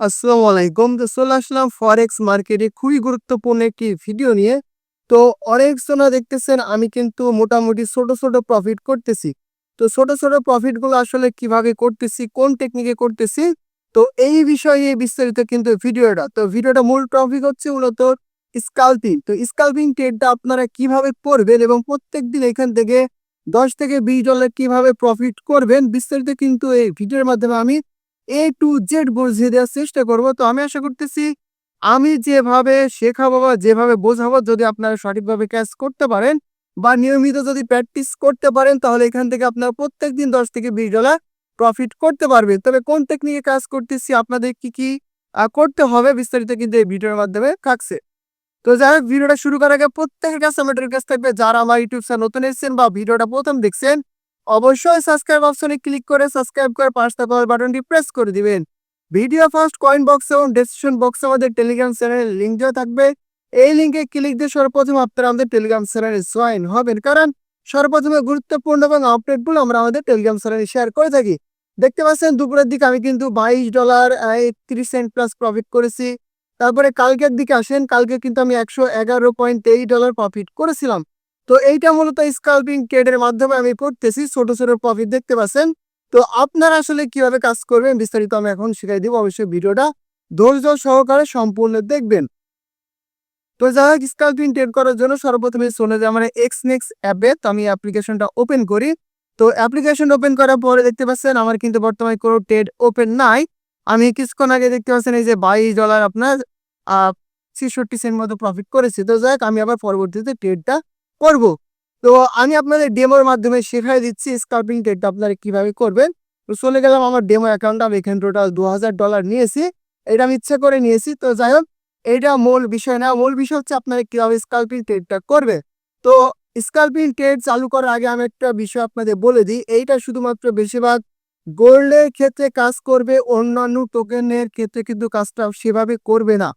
আসসালামু আলাইকুম। তো চলে আসলাম ফরেক্স মার্কেটে খুবই গুরুত্বপূর্ণ একটি ভিডিও নিয়ে। তো অনেক সোনা দেখতেছেন আমি কিন্তু মোটামুটি ছোট ছোট প্রফিট করতেছি। তো ছোট ছোট প্রফিটগুলো আসলে কীভাবে করতেছি, কোন টেকনিকে করতেছি, তো এই বিষয়ে বিস্তারিত কিন্তু ভিডিওটা তো ভিডিওটা মূল টপিক হচ্ছে মূলত স্কাল্পিং তো স্কাল্পিং ট্রেডটা আপনারা কীভাবে করবেন এবং প্রত্যেক দিন এখান থেকে দশ থেকে বিশ ডলার কীভাবে প্রফিট করবেন, বিস্তারিত কিন্তু এই ভিডিওর মাধ্যমে আমি এ টু জেড বুঝিয়ে দেওয়ার চেষ্টা করব। তো আমি আশা করতেছি আমি যেভাবে শেখাবো বা যেভাবে বোঝাবো যদি আপনারা সঠিকভাবে ক্যাচ করতে পারেন বা নিয়মিত যদি প্র্যাকটিস করতে পারেন তাহলে এখান থেকে আপনারা প্রত্যেক দিন দশ থেকে বিশ ডলার প্রফিট করতে পারবেন। তবে কোন টেকনিকে কাজ করতেছি, আপনাদের কি কি করতে হবে বিস্তারিত কিন্তু এই ভিডিওর মাধ্যমে থাকছে। তো যাই হোক, ভিডিওটা শুরু করার আগে প্রত্যেকের কাছে আমার কাছে থাকবে, যারা আমার ইউটিউব চ্যানেল নতুন এসেছেন বা ভিডিওটা প্রথম দেখছেন অবশ্যই সাবস্ক্রাইব অপশনে ক্লিক করে সাবস্ক্রাইব করে পাঁচ টাকা বাটনটি প্রেস করে দিবেন। ভিডিও ফার্স্ট কয়েন বক্স এবং ডেসক্রিপশন বক্সে আমাদের টেলিগ্রাম চ্যানেলের লিঙ্ক দেওয়া থাকবে। এই লিঙ্কে ক্লিক দিয়ে সর্বপ্রথম আপনারা আমাদের টেলিগ্রাম চ্যানেলে জয়েন হবেন। কারণ সর্বপ্রথমে গুরুত্বপূর্ণ এবং আপডেটগুলো আমরা আমাদের টেলিগ্রাম চ্যানেলে শেয়ার করে থাকি। দেখতে পাচ্ছেন দুপুরের দিকে আমি কিন্তু বাইশ ডলার একত্রিশ সেন্ট প্লাস প্রফিট করেছি। তারপরে কালকের দিকে আসেন, কালকে কিন্তু আমি একশো এগারো পয়েন্ট তেইশ ডলার প্রফিট করেছিলাম। তো এইটা মূলত স্কাল্পিং ট্রেডের মাধ্যমে আমি করতেছি। ছোট ছোট প্রফিট দেখতে পাচ্ছেন। তো আপনারা আসলে কীভাবে কাজ করবেন বিস্তারিত আমি এখন শিখাই দিব। অবশ্যই ভিডিওটা ধৈর্য সহকারে সম্পূর্ণ দেখবেন। তো যাই হোক স্কাল্পিং ট্রেড করার জন্য সর্বপ্রথমে চলে যায় আমার এক্স নেক্স অ্যাপে তো আমি অ্যাপ্লিকেশনটা ওপেন করি। তো অ্যাপ্লিকেশন ওপেন করার পরে দেখতে পাচ্ছেন আমার কিন্তু বর্তমানে কোনো ট্রেড ওপেন নাই। আমি কিছুক্ষণ আগে দেখতে পাচ্ছেন এই যে বাইশ ডলার আপনার ছেষট্টি সেন্ট মতো প্রফিট করেছি। তো যাই আমি আবার পরবর্তীতে ট্রেডটা করব। তো আমি আপনাদের ডেমোর মাধ্যমে শেখাই দিচ্ছি স্কাল্পিং ট্রেডটা আপনারা কীভাবে করবেন। তো চলে গেলাম আমার ডেমো অ্যাকাউন্ট আমি এখানে টোটাল দু হাজার ডলার নিয়েছি। এটা আমি ইচ্ছা করে নিয়েছি। তো যাই হোক এটা মূল বিষয় না। মূল বিষয় হচ্ছে আপনারা কীভাবে স্কাল্পিং ট্রেডটা করবে তো স্কাল্পিং ট্রেড চালু করার আগে আমি একটা বিষয় আপনাদের বলে দিই। এইটা শুধুমাত্র বেশিরভাগ গোল্ডের ক্ষেত্রে কাজ করবে, অন্যান্য টোকেনের ক্ষেত্রে কিন্তু কাজটা সেভাবে করবে না।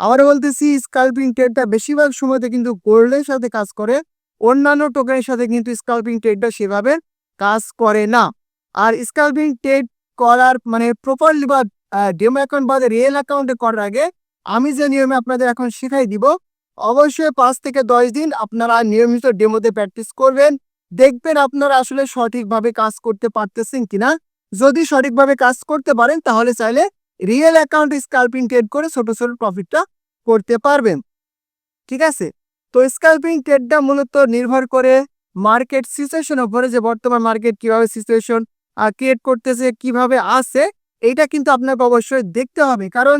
আবার বলতেছি স্কাল্পিং ট্রেডটা বেশিরভাগ সময়তে কিন্তু গোল্ডের সাথে কাজ করে, অন্যান্য টোকেনের সাথে কিন্তু স্কাল্পিং ট্রেডটা সেভাবে কাজ করে না। আর স্কাল্পিং ট্রেড করার মানে প্রপারলি বা ডেমো অ্যাকাউন্ট বা রিয়েল অ্যাকাউন্টে করার আগে আমি যে নিয়মে আপনাদের এখন শেখাই দিব, অবশ্যই পাঁচ থেকে দশ দিন আপনারা নিয়মিত ডেমোতে প্র্যাকটিস করবেন। দেখবেন আপনারা আসলে সঠিকভাবে কাজ করতে পারতেছেন কিনা। যদি সঠিকভাবে কাজ করতে পারেন তাহলে চাইলে রিয়েল অ্যাকাউন্ট স্কাল্পিং ট্রেড করে ছোট ছোট প্রফিটটা করতে পারবেন। ঠিক আছে? তো স্কাল্পিং ট্রেডটা মূলত নির্ভর করে মার্কেট সিচুয়েশন উপরে যে বর্তমান মার্কেট কীভাবে সিচুয়েশন ক্রিয়েট করতেছে, কীভাবে আসে এইটা কিন্তু আপনাকে অবশ্যই দেখতে হবে। কারণ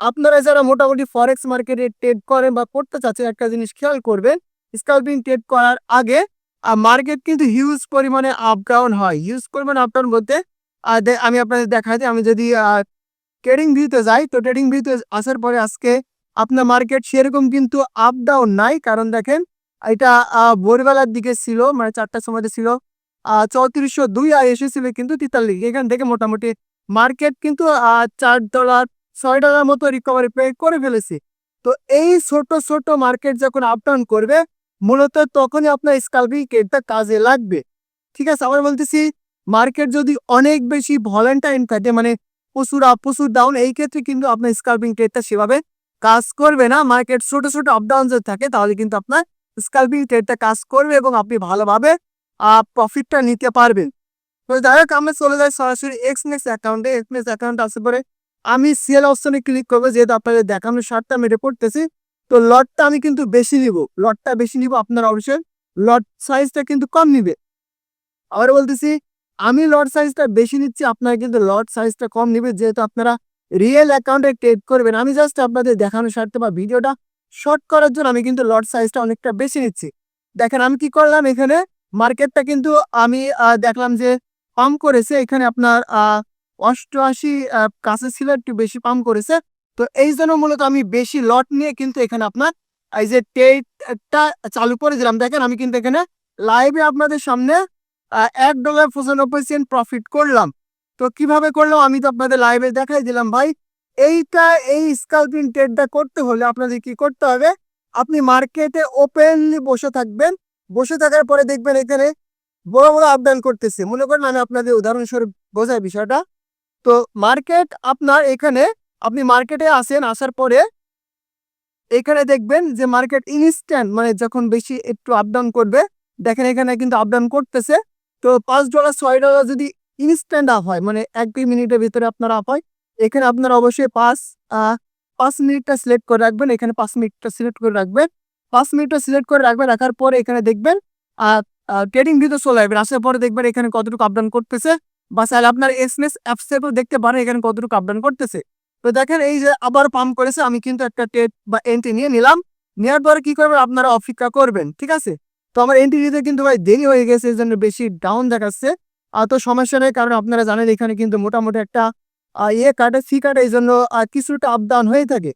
আপনারা যারা মোটামুটি ফরেক্স মার্কেটে ট্রেড করেন বা করতে চাচ্ছেন, একটা জিনিস খেয়াল করবেন স্কাল্পিং ট্রেড করার আগে মার্কেট কিন্তু হিউজ পরিমাণে আপ ডাউন হয়। হিউজ পরিমাণে আপ ডাউন বলতে আমি আপনাদের দিই আমি যদি ট্রেডিং ভিউতে যাই, তো ট্রেডিং ভিউতে আসার পরে আজকে আপনার মার্কেট সেরকম কিন্তু আপ ডাউন নাই। কারণ দেখেন, এটা ভোরবেলার দিকে ছিল মানে চারটার সময়তে ছিল চৌত্রিশশো দুই আর এসেছিল কিন্তু তেতাল্লিশ। এখান থেকে মোটামুটি মার্কেট কিন্তু চার ডলার ছয় ডলার মতো রিকভারি পে করে ফেলেছে। তো এই ছোট ছোট মার্কেট যখন আপ ডাউন করবে, মূলত তখনই আপনার স্কালপিং ট্রেডটা কাজে লাগবে। ঠিক আছে, আবার বলতেছি মার্কেট যদি অনেক বেশি ভলেন্টাইন থাকে মানে প্রচুর আপ প্রচুর ডাউন এই ক্ষেত্রে কিন্তু আপনার স্কাল্পিং ট্রেডটা সেভাবে কাজ করবে না। মার্কেট ছোট ছোট আপ ডাউন যদি থাকে, তাহলে কিন্তু আপনার স্কাল্পিং ট্রেডটা কাজ করবে এবং আপনি ভালোভাবে প্রফিটটা নিতে পারবেন। তো যাই হোক, আমরা চলে যাই সরাসরি এক্স নেক্স অ্যাকাউন্টে এক্স নেক্স অ্যাকাউন্ট আসে পরে আমি সিএল অপশনে ক্লিক করব, যেহেতু আপনাদের দেখানোর শার্টটা আমি করতেছি তো লটটা আমি কিন্তু বেশি নিব। লটটা বেশি নিব, আপনারা অবশ্যই লট সাইজটা কিন্তু কম নিবে। আবার বলতেছি আমি লট সাইজটা বেশি নিচ্ছি, আপনারা কিন্তু লট সাইজটা কম নেবে যেহেতু আপনারা রিয়েল অ্যাকাউন্টে ট্রেড করবেন, আমি জাস্ট আপনাদের দেখানোর স্বার্থে বা ভিডিওটা শর্ট করার জন্য আমি কিন্তু লট সাইজটা অনেকটা বেশি নিচ্ছি। দেখেন, আমি কি করলাম এখানে? মার্কেটটা কিন্তু আমি দেখলাম যে পাম্প করেছে। এখানে আপনার অষ্টআশি কাছে ছিল, একটু বেশি পাম্প করেছে। তো এই জন্য মূলত আমি বেশি লট নিয়ে কিন্তু এখানে আপনার, এই যে ট্রেডটা চালু করে দিলাম। দেখেন, আমি কিন্তু এখানে লাইভে আপনাদের সামনে এক ডলার পঁচানব্বই সেন্ট প্রফিট করলাম। তো কীভাবে করলাম? আমি তো আপনাদের লাইভে দেখাই দিলাম ভাই। এইটা, এই স্কাল্পিং ট্রেডটা করতে হলে আপনাদের কি করতে হবে? আপনি মার্কেটে ওপেনলি বসে থাকবেন। বসে থাকার পরে দেখবেন এখানে বড় বড় আপডাউন করতেছে। মনে করেন আমি আপনাদের উদাহরণস্বরূপ বোঝাই বিষয়টা। তো মার্কেট আপনার এখানে, আপনি মার্কেটে আসেন, আসার পরে এখানে দেখবেন যে মার্কেট ইনস্ট্যান্ট মানে যখন বেশি একটু আপ ডাউন করবে, দেখেন এখানে কিন্তু আপ ডাউন করতেছে। তো পাঁচ ডলার, ছয় ডলার যদি ইনস্ট্যান্ট আপ হয় মানে এক দুই মিনিটের ভিতরে আপনার আপ হয়, এখানে আপনার অবশ্যই পাঁচ পাঁচ মিনিটটা সিলেক্ট করে রাখবেন। এখানে পাঁচ মিনিটটা সিলেক্ট করে রাখবেন। পাঁচ মিনিটটা সিলেক্ট করে রাখবেন, রাখার পরে এখানে দেখবেন আর ট্রেডিং ভিতরে চলে আসবেন আসার পরে দেখবেন এখানে কতটুকু আপ ডাউন করতেছে। বা চাইলে আপনার এস এম এস অ্যাপসেও দেখতে পারেন এখানে কতটুকু আপ ডাউন করতেছে। তো দেখেন এই যে আবার পাম্প করেছে, আমি কিন্তু একটা টেট বা এন্ট্রি নিয়ে নিলাম। নেওয়ার পরে কি করবেন? আপনারা অপেক্ষা করবেন, ঠিক আছে? তো আমার এন্ট্রি নিতে কিন্তু ভাই দেরি হয়ে গেছে, এই জন্য বেশি ডাউন দেখাচ্ছে। আর তো সমস্যা নেই, কারণ আপনারা জানেন এখানে কিন্তু মোটামুটি একটা ইয়ে কাটে সি কাটে এই জন্য কিছুটা আপ ডাউন হয়ে থাকে।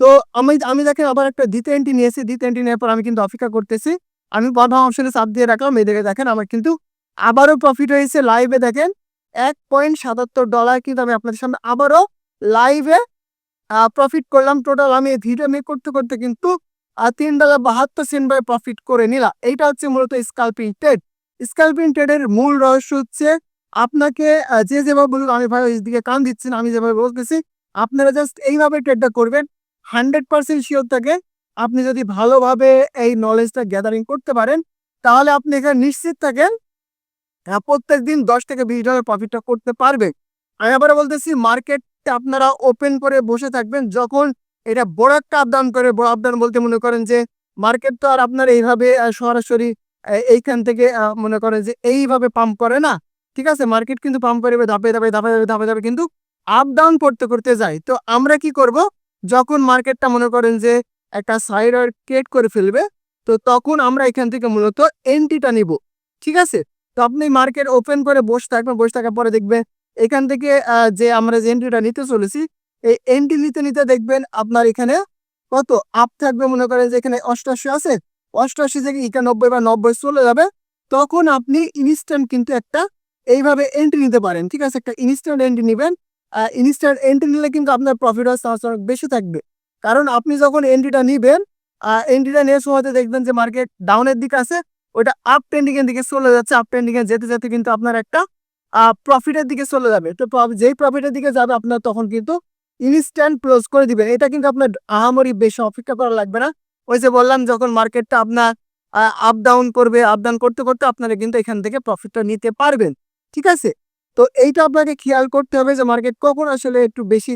তো আমি আমি দেখেন আবার একটা দ্বিতীয় এন্ট্রি নিয়েছি, দ্বিতীয় এন্ট্রি নেওয়ার পর আমি কিন্তু অপেক্ষা করতেছি। আমি প্রথম অপশনে চাপ দিয়ে রাখলাম, এই দিকে দেখেন আমার কিন্তু আবারও প্রফিট হয়েছে লাইভে দেখেন। এক পয়েন্ট সাতাত্তর ডলার কিন্তু আমি আপনাদের সামনে আবারও লাইভে প্রফিট করলাম। টোটাল আমি ভিডিও মেক করতে করতে কিন্তু তিন ডলার বাহাত্তর সেন্ট বাই প্রফিট করে নিলা। এইটা হচ্ছে মূলত স্কাল্পিং ট্রেড স্কাল্পিং ট্রেডের মূল রহস্য হচ্ছে আপনাকে যে যেভাবে বলুন আমি ভাই ওই দিকে কান দিচ্ছি না, আমি যেভাবে বলতেছি, আপনারা জাস্ট এইভাবে ট্রেডটা করবেন। হান্ড্রেড পার্সেন্ট শিওর থাকে আপনি যদি ভালোভাবে এই নলেজটা গ্যাদারিং করতে পারেন, তাহলে আপনি এখানে নিশ্চিত থাকেন প্রত্যেক দিন দশ থেকে বিশ ডলার প্রফিটটা করতে পারবে। আমি আবার বলতেছি মার্কেটটা আপনারা ওপেন করে বসে থাকবেন। যখন এটা বড় একটা আপডাউন করে, বড় আপডাউন বলতে মনে করেন যে মার্কেট তো আর আপনার এইভাবে সরাসরি এইখান থেকে মনে করেন যে এইভাবে পাম্প করে না। ঠিক আছে? মার্কেট কিন্তু পাম্প করবে ধাপে ধাপে ধাপে ধাপে ধাপে ধাপে কিন্তু আপ ডাউন করতে করতে যায়। তো আমরা কি করব? যখন মার্কেটটা মনে করেন যে একটা সাইড ক্রিয়েট করে ফেলবে, তো তখন আমরা এখান থেকে মূলত এন্ট্রিটা নিব। ঠিক আছে? তো আপনি মার্কেট ওপেন করে বসে থাকবেন, বসে থাকার পরে দেখবেন এখান থেকে যে আমরা যে এন্ট্রিটা নিতে চলেছি এই এন্ট্রি নিতে নিতে দেখবেন আপনার এখানে কত আপ থাকবে মনে করেন যে এখানে অষ্টাশি আছে। অষ্টাশি থেকে একানব্বই বা নব্বই চলে যাবে। তখন আপনি ইনস্ট্যান্ট কিন্তু একটা এইভাবে এন্ট্রি নিতে পারেন। ঠিক আছে? একটা ইনস্ট্যান্ট এন্ট্রি নেবেন। ইনস্ট্যান্ট এন্ট্রি নিলে কিন্তু আপনার প্রফিট হওয়ার চান্স অনেক বেশি থাকবে। কারণ আপনি যখন এন্ট্রিটা নিবেন এন্ট্রিটা নেওয়ার সময় দেখবেন যে মার্কেট ডাউনের দিকে আছে ওটা আপ ট্রেন্ডিং এর দিকে চলে যাচ্ছে। আপ ট্রেন্ডিং এ যেতে যেতে কিন্তু আপনার একটা প্রফিটের দিকে চলে যাবে। তো যেই প্রফিটের দিকে যাবে আপনার তখন কিন্তু ইনস্ট্যান্ট ক্লোজ করে দিবেন। এটা কিন্তু আপনার আহামরি বেশি অপেক্ষা করা লাগবে না। ওই যে বললাম, যখন মার্কেটটা আপনার আপ ডাউন করবে আপ ডাউন করতে করতে আপনারা কিন্তু এখান থেকে প্রফিটটা নিতে পারবেন। ঠিক আছে? তো এইটা আপনাকে খেয়াল করতে হবে যে মার্কেট কখন আসলে একটু বেশি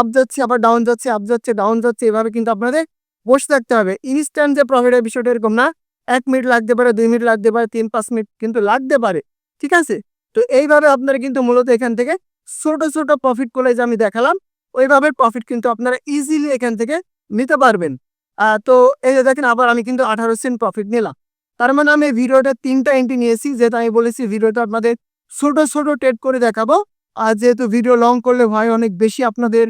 আপ যাচ্ছে, আবার ডাউন যাচ্ছে আপ যাচ্ছে ডাউন যাচ্ছে, এভাবে কিন্তু আপনাদের বসে থাকতে হবে। ইনস্ট্যান্ট যে প্রফিটের বিষয়টা এরকম না, এক মিনিট লাগতে পারে, দুই মিনিট লাগতে পারে, তিন, পাঁচ মিনিট কিন্তু লাগতে পারে। ঠিক আছে? তো এইভাবে আপনারা কিন্তু মূলত এখান থেকে ছোট ছোট প্রফিট করে যে আমি দেখালাম ওইভাবে প্রফিট কিন্তু আপনারা ইজিলি এখান থেকে নিতে পারবেন। তো এই যে দেখেন, আবার আমি কিন্তু আঠারো সেন্ট প্রফিট নিলাম। তার মানে আমি ভিডিওটা তিনটা এন্ট্রি নিয়েছি, যেটা আমি বলেছি ভিডিওটা আপনাদের ছোট ছোট টেড করে দেখাবো। আর যেহেতু ভিডিও লং করলে ভাই অনেক বেশি আপনাদের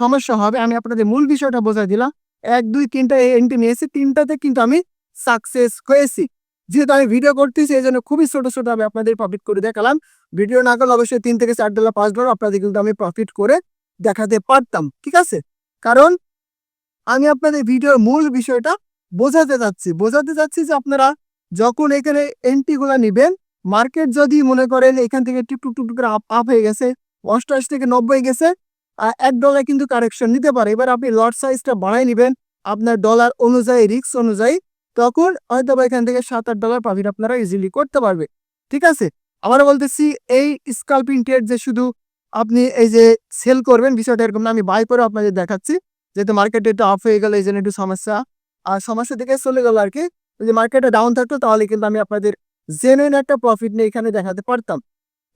সমস্যা হবে। আমি আপনাদের মূল বিষয়টা বোঝাই দিলাম। এক, দুই, তিনটা এন্ট্রি নিয়েছি। তিনটাতে কিন্তু আমি সাকসেস হয়েছি। যেহেতু আমি ভিডিও করতেছি, এই জন্য খুবই ছোট ছোট আমি আপনাদের প্রফিট করে দেখালাম। ভিডিও না করলে অবশ্যই তিন থেকে চার ডলার পাঁচ ডলার আপনাদের কিন্তু আমি প্রফিট করে দেখাতে পারতাম, ঠিক আছে? কারণ আমি আপনাদের ভিডিওর মূল বিষয়টা বোঝাতে চাচ্ছি। বোঝাতে চাচ্ছি যে আপনারা যখন এখানে এন্ট্রিগুলো নেবেন মার্কেট যদি মনে করেন এখান থেকে টিপ টুক টুক করে আপ আপ হয়ে গেছে, অষ্টআশি থেকে নব্বই গেছে এক ডলার কিন্তু কারেকশন নিতে পারে। এবার আপনি লট সাইজটা বাড়াই নেবেন, আপনার ডলার অনুযায়ী রিক্স অনুযায়ী, তখন হয়তো এখান থেকে সাত আট ডলার প্রফিট আপনারা ইজিলি করতে পারবে। ঠিক আছে? আবার বলতেছি, এই স্কাল্পিং ট্রেড যে শুধু আপনি এই যে সেল করবেন বিষয়টা এরকম না, আমি বাই করে আপনাদের দেখাচ্ছি। যেহেতু মার্কেটে একটু অফ হয়ে গেল, এই জন্য একটু সমস্যা। আর সমস্যা দিকে চলে গেল আর কি যদি মার্কেটে ডাউন থাকতো, তাহলে কিন্তু আমি আপনাদের জেনুইন একটা প্রফিট নিয়ে এখানে দেখাতে পারতাম।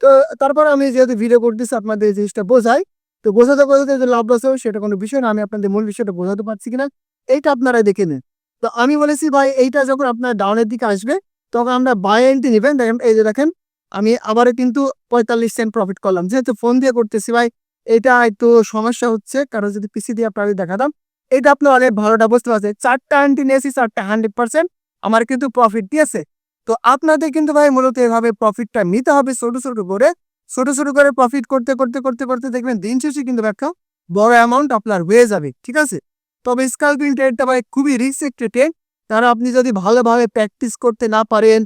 তো তারপর আমি যেহেতু ভিডিও করতেছি, আপনাদের জিনিসটা বোঝাই। তো বোঝাতে বোঝাতে যে লাভ লস সেটা কোনো বিষয় না, আমি আপনাদের মূল বিষয়টা বোঝাতে পারছি কিনা, এইটা আপনারা দেখে নিন। তো আমি বলেছি, ভাই, এইটা যখন আপনার ডাউনের দিকে আসবে, তখন আমরা বাই এন্ট্রি নেবেন। দেখেন, এই যে দেখেন আমি আবারও কিন্তু পঁয়তাল্লিশ সেন্ট প্রফিট করলাম। যেহেতু ফোন দিয়ে করতেছি ভাই, এটা একটু সমস্যা হচ্ছে, কারণ যদি পিসি দিয়ে আপনাদের দেখাতাম, এটা আপনি অনেক ভালোটা বুঝতে পারছেন চারটা আন্টি নিয়েছি, চারটা হান্ড্রেড পার্সেন্ট আমার কিন্তু প্রফিট দিয়েছে। তো আপনাদের কিন্তু ভাই মূলত এভাবে প্রফিটটা নিতে হবে ছোট ছোট করে। ছোট ছোট করে প্রফিট করতে করতে করতে করতে দেখবেন দিন শেষে কিন্তু একটা বড় অ্যামাউন্ট আপনার হয়ে যাবে, ঠিক আছে? তবে স্কালপিং ট্রেডটা ভাই খুবই রিস্ক একটা ট্রেড কারণ আপনি যদি ভালোভাবে প্র্যাকটিস করতে না পারেন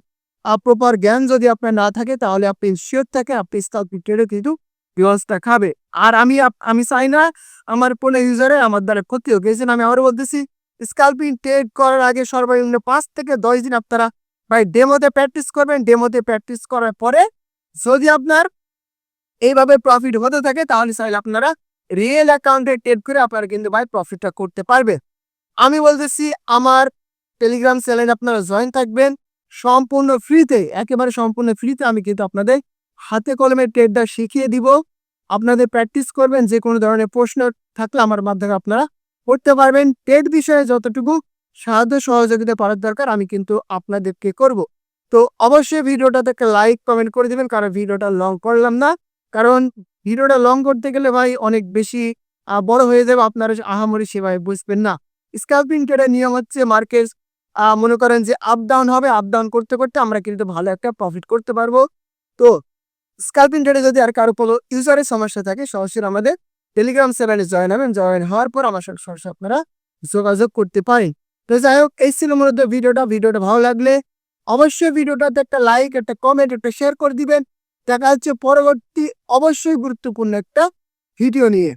প্রপার জ্ঞান যদি আপনার না থাকে, তাহলে আপনি শিওর থাকে, আপনি স্কালপিং কিন্তু ভিউয়ার্সটা খাবে আর আমি আমি চাই না আমার কোনো ইউজারে আমার দ্বারা ক্ষতি হোক। এই আমি আবারও বলতেছি স্কাল্পিং ট্রেড করার আগে সর্বনিম্ন পাঁচ থেকে দশ দিন আপনারা ভাই ডেমোতে প্র্যাকটিস করবেন। ডেমোতে প্র্যাকটিস করার পরে যদি আপনার এইভাবে প্রফিট হতে থাকে, তাহলে চাইলে আপনারা রিয়েল অ্যাকাউন্টে ট্রেড করে আপনারা কিন্তু ভাই প্রফিটটা করতে পারবে আমি বলতেছি, আমার টেলিগ্রাম চ্যানেলে আপনারা জয়েন থাকবেন। সম্পূর্ণ ফ্রিতে একেবারে সম্পূর্ণ ফ্রিতে আমি কিন্তু আপনাদের হাতে কলমে ট্রেডটা শিখিয়ে দিব। আপনাদের প্র্যাকটিস করবেন যে কোনো ধরনের প্রশ্ন থাকলে আমার মাধ্যমে আপনারা করতে পারবেন। ট্রেড বিষয়ে যতটুকু সাহায্য সহযোগিতা পাওয়ার দরকার, আমি কিন্তু আপনাদেরকে করব। তো অবশ্যই ভিডিওটা একটা লাইক কমেন্ট করে দিবেন, কারণ ভিডিওটা লং করলাম না। কারণ ভিডিওটা লং করতে গেলে ভাই অনেক বেশি বড় হয়ে যাবে, আপনারা আহামরি সেভাবে বুঝবেন না। স্ক্যাল্পিং ট্রেডের নিয়ম হচ্ছে মার্কেট মনে করেন যে আপ ডাউন হবে আপ ডাউন করতে করতে আমরা কিন্তু ভালো একটা প্রফিট করতে পারব। তো স্ক্যাল্পিং ট্রেডে যদি আর কারও কোনো ইউজারের সমস্যা থাকে, সরাসরি আমাদের টেলিগ্রাম চ্যানেলে জয়েন হবেন। জয়েন হওয়ার পর আমার সাথে সরাসরি আপনারা যোগাযোগ করতে পারেন। তো যাই হোক, এই ছিল মূলত ভিডিওটা। ভিডিওটা ভালো লাগলে অবশ্যই ভিডিওটাতে একটা লাইক একটা কমেন্ট একটা শেয়ার করে দিবেন। দেখা হচ্ছে পরবর্তী অবশ্যই গুরুত্বপূর্ণ একটা ভিডিও নিয়ে।